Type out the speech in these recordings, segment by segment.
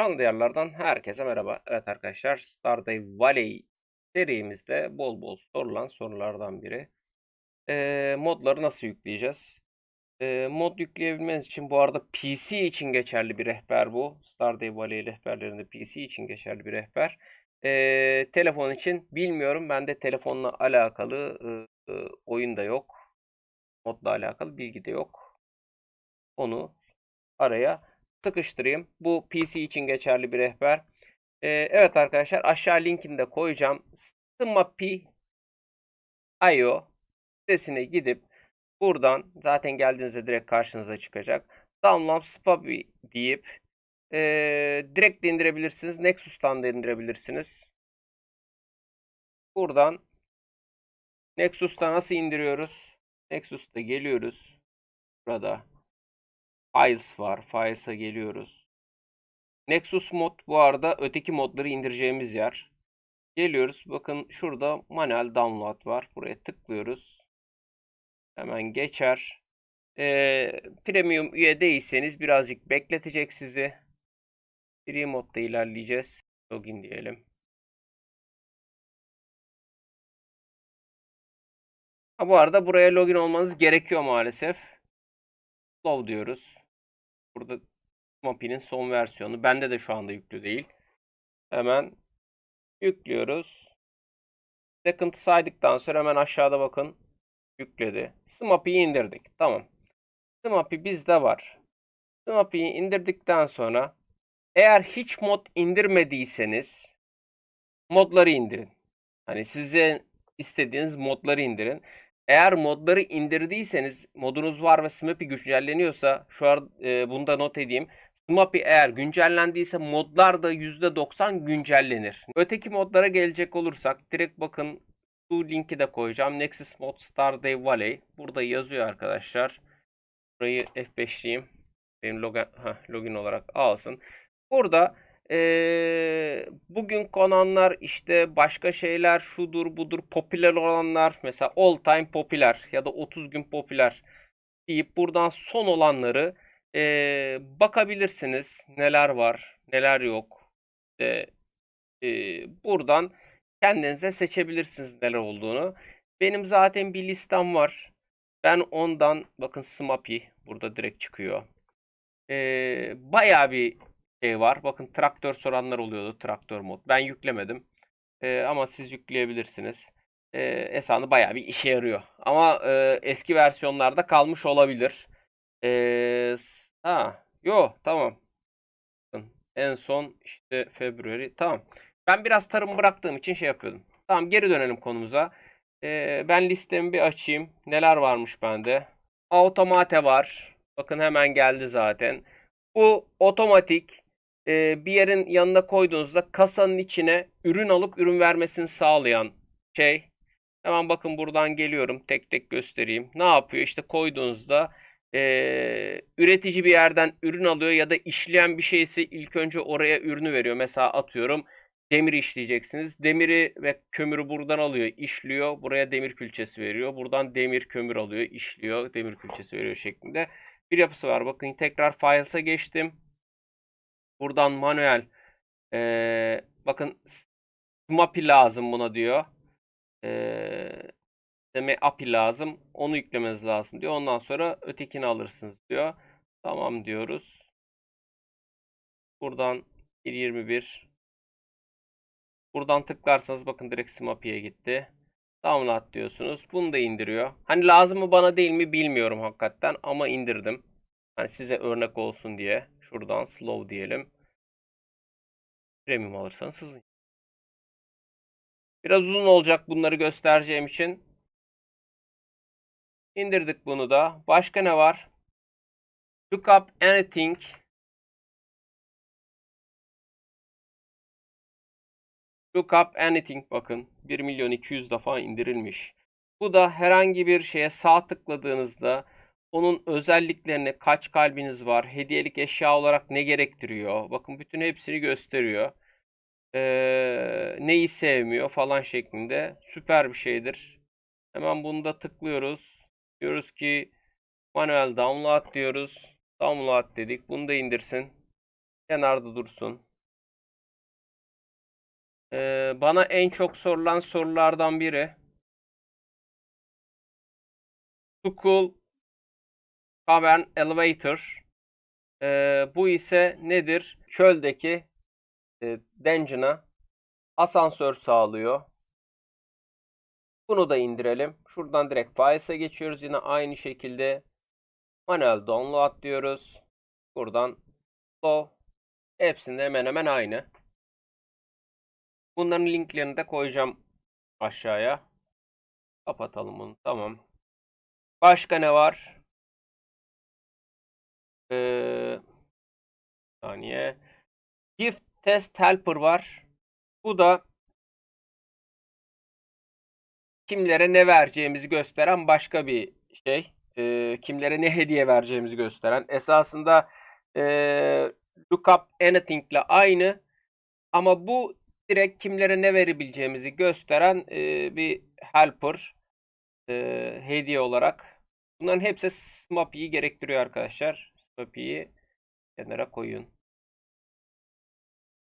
Çan Diyarlar'dan herkese merhaba. Evet arkadaşlar Stardew Valley serimizde bol bol sorulan sorulardan biri. Ee, modları nasıl yükleyeceğiz? Ee, mod yükleyebilmeniz için bu arada PC için geçerli bir rehber bu. Stardew Valley rehberlerinde PC için geçerli bir rehber. Ee, telefon için bilmiyorum. Bende telefonla alakalı e, e, oyun da yok. Modla alakalı bilgi de yok. Onu araya sıkıştırayım. Bu PC için geçerli bir rehber. Ee, evet arkadaşlar aşağı linkini de koyacağım. Smapi.io sitesine gidip buradan zaten geldiğinizde direkt karşınıza çıkacak. Download Spapi deyip e, direkt de indirebilirsiniz. Nexus'tan da indirebilirsiniz. Buradan Nexus'ta nasıl indiriyoruz? Nexus'ta geliyoruz. Burada Files var. Files'a geliyoruz. Nexus mod bu arada öteki modları indireceğimiz yer. Geliyoruz. Bakın şurada manuel download var. Buraya tıklıyoruz. Hemen geçer. Ee, premium üye değilseniz birazcık bekletecek sizi. Free modda ilerleyeceğiz. Login diyelim. Ha, bu arada buraya login olmanız gerekiyor maalesef. Slow diyoruz. Burada Mapi'nin son versiyonu. Bende de şu anda yüklü değil. Hemen yüklüyoruz. Second saydıktan sonra hemen aşağıda bakın. Yükledi. Smapi'yi indirdik. Tamam. Smapi bizde var. Smapi'yi indirdikten sonra eğer hiç mod indirmediyseniz modları indirin. Hani size istediğiniz modları indirin. Eğer modları indirdiyseniz modunuz var ve SMAP'i güncelleniyorsa şu an e, bunu da not edeyim. SMAP'i eğer güncellendiyse modlar da %90 güncellenir. Öteki modlara gelecek olursak direkt bakın şu linki de koyacağım. Nexus Mod Stardew Valley. Burada yazıyor arkadaşlar. Burayı F5'liyim. Benim login, heh, login olarak alsın. Burada ee, bugün konanlar işte başka şeyler şudur budur popüler olanlar mesela all time popüler ya da 30 gün popüler deyip buradan son olanları ee, bakabilirsiniz. Neler var neler yok. İşte, ee, buradan kendinize seçebilirsiniz neler olduğunu. Benim zaten bir listem var. Ben ondan bakın Smapi burada direkt çıkıyor. Ee, bayağı bir şey var. Bakın traktör soranlar oluyordu. Traktör mod. Ben yüklemedim. Ee, ama siz yükleyebilirsiniz. Ee, Esanı bayağı bir işe yarıyor. Ama e, eski versiyonlarda kalmış olabilir. Ee, ha, yo tamam. En son işte February. Tamam. Ben biraz tarım bıraktığım için şey yapıyordum. Tamam geri dönelim konumuza. Ee, ben listemi bir açayım. Neler varmış bende? Automate var. Bakın hemen geldi zaten. Bu otomatik e, bir yerin yanına koyduğunuzda kasanın içine ürün alıp ürün vermesini sağlayan şey. Hemen bakın buradan geliyorum. Tek tek göstereyim. Ne yapıyor? İşte koyduğunuzda e, üretici bir yerden ürün alıyor ya da işleyen bir şeyse ilk önce oraya ürünü veriyor. Mesela atıyorum demir işleyeceksiniz. Demiri ve kömürü buradan alıyor, işliyor. Buraya demir külçesi veriyor. Buradan demir kömür alıyor, işliyor. Demir külçesi veriyor şeklinde bir yapısı var. Bakın tekrar Files'a geçtim. Buradan manuel ee, bakın SMAPI lazım buna diyor. Ee, API lazım. Onu yüklemeniz lazım diyor. Ondan sonra ötekini alırsınız diyor. Tamam diyoruz. Buradan 1.21 Buradan tıklarsanız bakın direkt SMAPI'ye gitti. Download diyorsunuz. Bunu da indiriyor. Hani lazım mı bana değil mi bilmiyorum hakikaten ama indirdim. Hani size örnek olsun diye. Şuradan slow diyelim. Premium alırsanız hızlı. Biraz uzun olacak bunları göstereceğim için. İndirdik bunu da. Başka ne var? Look up anything. Look up anything bakın. 1 milyon 200 defa indirilmiş. Bu da herhangi bir şeye sağ tıkladığınızda onun özelliklerine kaç kalbiniz var, hediyelik eşya olarak ne gerektiriyor. Bakın bütün hepsini gösteriyor. Ee, neyi sevmiyor falan şeklinde. Süper bir şeydir. Hemen bunu da tıklıyoruz. Diyoruz ki manuel download diyoruz. Download dedik. Bunu da indirsin. Kenarda dursun. Ee, bana en çok sorulan sorulardan biri. Tukul Cavern Elevator. E, bu ise nedir? Çöldeki e, dungeon'a asansör sağlıyor. Bunu da indirelim. Şuradan direkt Files'e geçiyoruz. Yine aynı şekilde manuel download diyoruz. Buradan so hepsinde hemen hemen aynı. Bunların linklerini de koyacağım aşağıya. Kapatalım bunu. Tamam. Başka ne var? Ee, saniye. Gift test helper var. Bu da kimlere ne vereceğimizi gösteren başka bir şey. E, kimlere ne hediye vereceğimizi gösteren. Esasında e, lookup anything ile aynı. Ama bu direkt kimlere ne verebileceğimizi gösteren e, bir helper e, hediye olarak. Bunların hepsi SMAPI'yi gerektiriyor arkadaşlar. Kopiyi kenara koyun.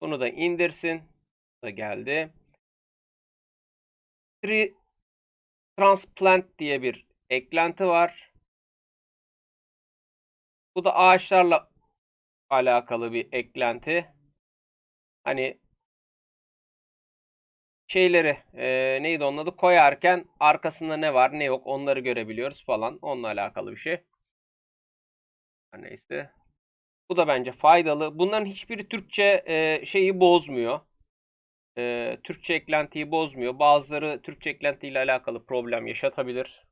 Bunu da indirsin. Bu da geldi. Tree Transplant diye bir eklenti var. Bu da ağaçlarla alakalı bir eklenti. Hani şeyleri e, neydi onun adı koyarken arkasında ne var ne yok onları görebiliyoruz falan. Onunla alakalı bir şey. Her neyse. Bu da bence faydalı. Bunların hiçbiri Türkçe e, şeyi bozmuyor. E, Türkçe eklentiyi bozmuyor. Bazıları Türkçe eklentiyle alakalı problem yaşatabilir.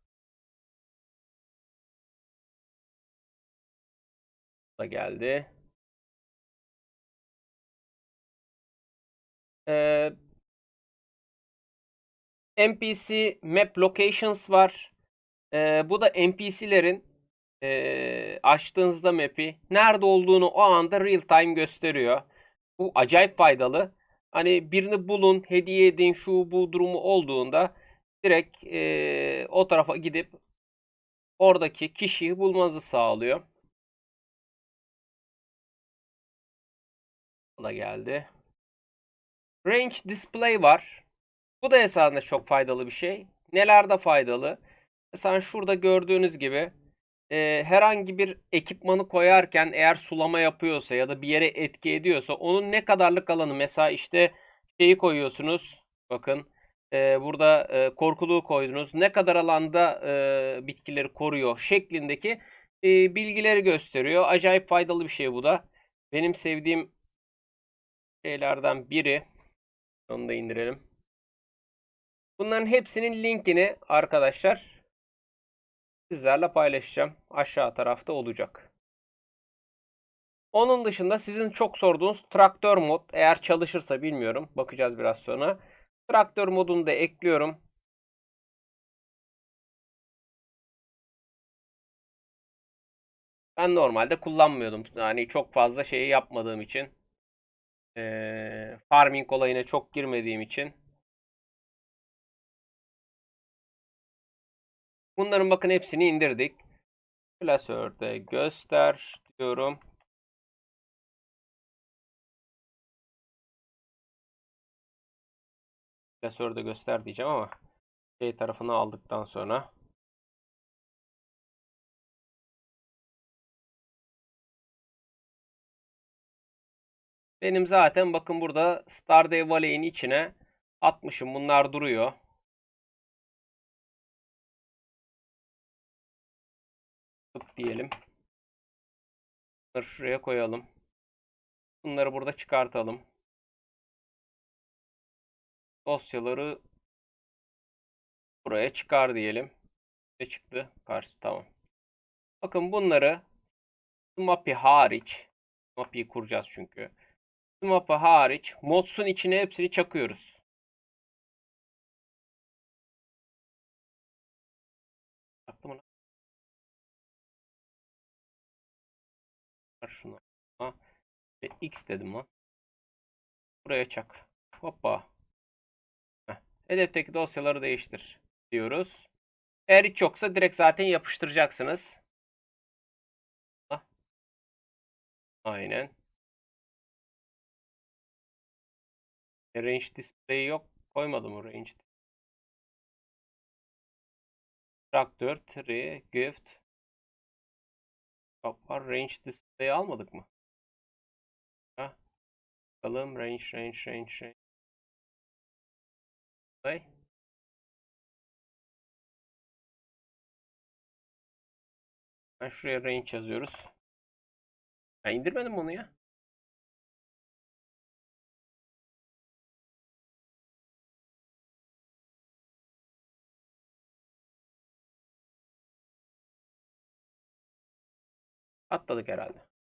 da geldi. Ee, MPC Map Locations var. Ee, bu da MPC'lerin e, açtığınızda map'i nerede olduğunu o anda real time gösteriyor. Bu acayip faydalı. Hani birini bulun, hediye edin, şu bu durumu olduğunda direkt e, o tarafa gidip oradaki kişiyi bulmanızı sağlıyor. Bu da geldi. Range display var. Bu da esasında çok faydalı bir şey. Nelerde faydalı? Mesela şurada gördüğünüz gibi e, herhangi bir ekipmanı koyarken eğer sulama yapıyorsa ya da bir yere etki ediyorsa onun ne kadarlık alanı mesela işte şeyi koyuyorsunuz bakın e, burada e, korkuluğu koydunuz ne kadar alanda e, bitkileri koruyor şeklindeki e, bilgileri gösteriyor. Acayip faydalı bir şey bu da. Benim sevdiğim şeylerden biri. Onu da indirelim. Bunların hepsinin linkini arkadaşlar sizlerle paylaşacağım. Aşağı tarafta olacak. Onun dışında sizin çok sorduğunuz traktör mod eğer çalışırsa bilmiyorum. Bakacağız biraz sonra. Traktör modunu da ekliyorum. Ben normalde kullanmıyordum. Yani çok fazla şeyi yapmadığım için. Farming olayına çok girmediğim için. Bunların bakın hepsini indirdik. Klasörde göster diyorum. Klasörde göster diyeceğim ama şey tarafını aldıktan sonra Benim zaten bakın burada Stardew Valley'in içine atmışım. Bunlar duruyor. diyelim. Bunları şuraya koyalım. Bunları burada çıkartalım. Dosyaları buraya çıkar diyelim. Ve çıktı. Karşı tamam. Bakın bunları Smapi hariç Smapi'yi kuracağız çünkü. Smapi hariç modsun içine hepsini çakıyoruz. İşte x dedim lan. Buraya çak. Hoppa. Heh. Hedefteki dosyaları değiştir diyoruz. Eğer hiç yoksa direkt zaten yapıştıracaksınız. Aynen. E, range display yok. Koymadım o range. Traktör, tree, gift. Kaplar range display almadık mı? Bakalım range range range range. Display. Ben şuraya range yazıyoruz. Ben indirmedim onu ya. Atladık herhalde.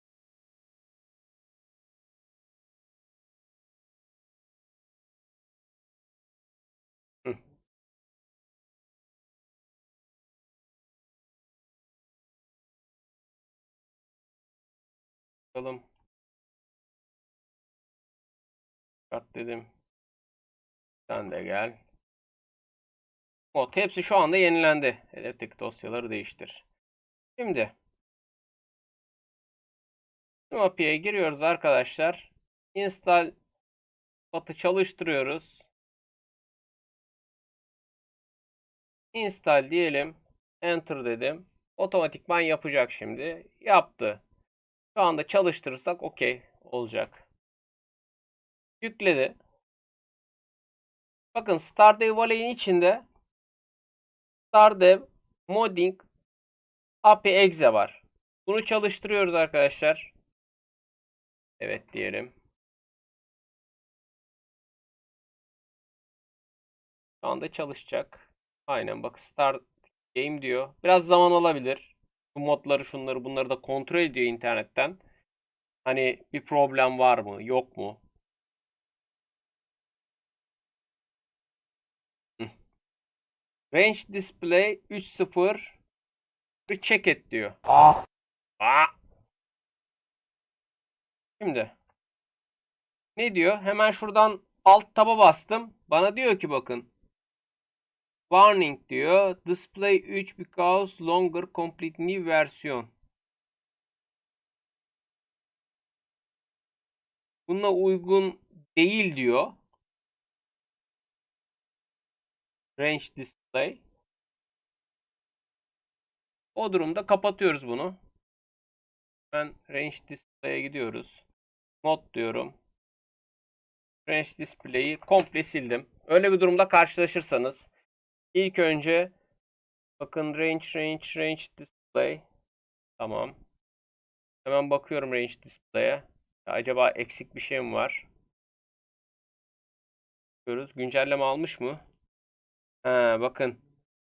Bakalım. Kat dedim. Sen de gel. Mod hepsi şu anda yenilendi. Elektrik dosyaları değiştir. Şimdi API'ye giriyoruz arkadaşlar. Install batı çalıştırıyoruz. Install diyelim. Enter dedim. Otomatikman yapacak şimdi. Yaptı. Şu anda çalıştırırsak okey olacak. Yükledi. Bakın Stardew Valley'in içinde Stardew Modding API Exe var. Bunu çalıştırıyoruz arkadaşlar. Evet diyelim. Şu anda çalışacak. Aynen bak Start Game diyor. Biraz zaman alabilir. Bu modları şunları bunları da kontrol ediyor internetten. Hani bir problem var mı yok mu? Range Display 3.0 check et diyor. Aa. Aa. Şimdi ne diyor? Hemen şuradan alt taba bastım. Bana diyor ki bakın. Warning diyor. Display 3 because longer complete new version. Bununla uygun değil diyor. Range display. O durumda kapatıyoruz bunu. Ben range display'e gidiyoruz. Mod diyorum. Range display'i komple sildim. Öyle bir durumda karşılaşırsanız ilk önce bakın range range range display tamam. Hemen bakıyorum range display'e. Acaba eksik bir şey mi var? Bakıyoruz. Güncelleme almış mı? Ha, bakın.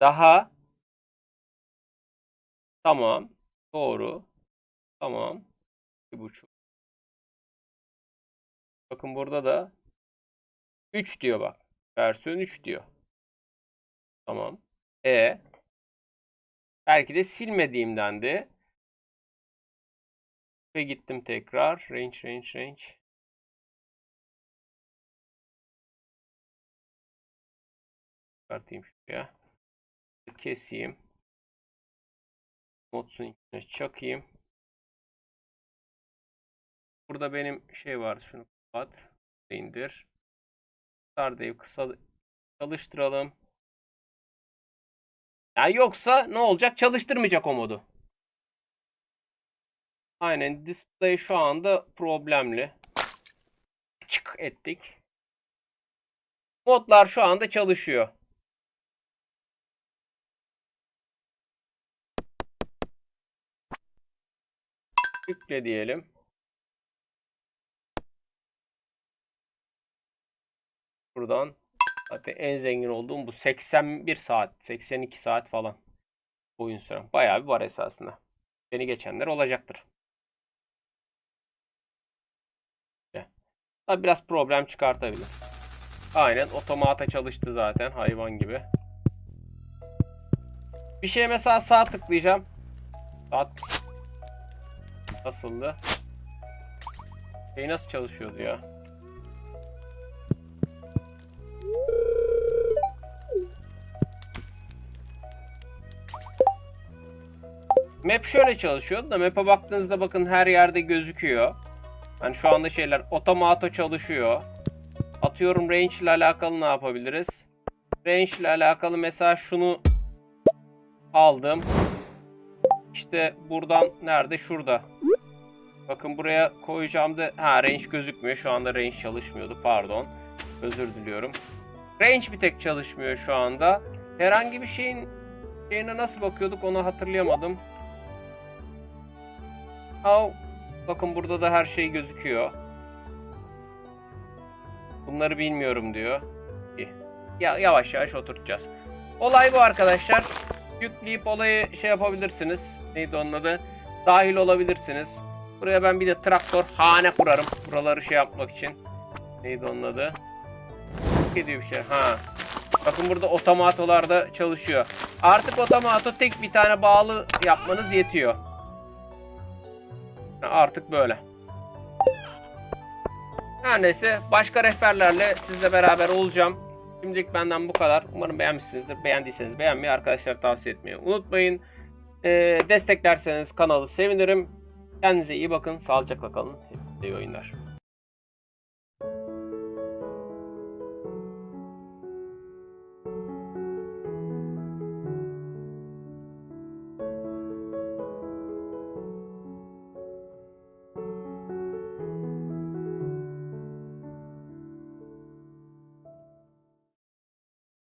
Daha tamam. Doğru. Tamam. 2.5. Bakın burada da 3 diyor bak. Versiyon 3 diyor. Tamam. E belki de silmediğimdendi. Ve gittim tekrar. Range, range, range. Çıkartayım şuraya. Keseyim. Modsun içine çakayım. Burada benim şey var. Şunu kapat. indir. Stardew kısa çalıştıralım. Yani yoksa ne olacak? Çalıştırmayacak o modu. Aynen display şu anda problemli. Çık ettik. Modlar şu anda çalışıyor. Yükle diyelim. Buradan zaten en zengin olduğum bu 81 saat, 82 saat falan oyun sürem. Bayağı bir var esasında. Beni geçenler olacaktır. Tabi biraz problem çıkartabilir. Aynen otomata çalıştı zaten hayvan gibi. Bir şeye mesela sağ tıklayacağım. Saat nasıldı? Şey nasıl çalışıyordu ya? Map şöyle çalışıyor da map'e baktığınızda bakın her yerde gözüküyor. Hani şu anda şeyler otomato çalışıyor. Atıyorum range ile alakalı ne yapabiliriz? Range ile alakalı mesela şunu aldım. İşte buradan nerede? Şurada. Bakın buraya koyacağım da ha range gözükmüyor. Şu anda range çalışmıyordu. Pardon. Özür diliyorum. Range bir tek çalışmıyor şu anda. Herhangi bir şeyin şeyine nasıl bakıyorduk onu hatırlayamadım. How? Bakın burada da her şey gözüküyor. Bunları bilmiyorum diyor. Ya yavaş yavaş oturtacağız. Olay bu arkadaşlar. Yükleyip olayı şey yapabilirsiniz. Neydi onun adı? Dahil olabilirsiniz. Buraya ben bir de traktör hane kurarım. Buraları şey yapmak için. Neydi onun adı? Ne diyor bir şey? Ha. Bakın burada otomatolar da çalışıyor. Artık otomato tek bir tane bağlı yapmanız yetiyor. Artık böyle. Her neyse başka rehberlerle sizle beraber olacağım. Şimdilik benden bu kadar. Umarım beğenmişsinizdir. Beğendiyseniz beğenmeyi, arkadaşlar tavsiye etmeyi unutmayın. Ee, desteklerseniz kanalı sevinirim. Kendinize iyi bakın. Sağlıcakla kalın. Hepinize iyi oyunlar.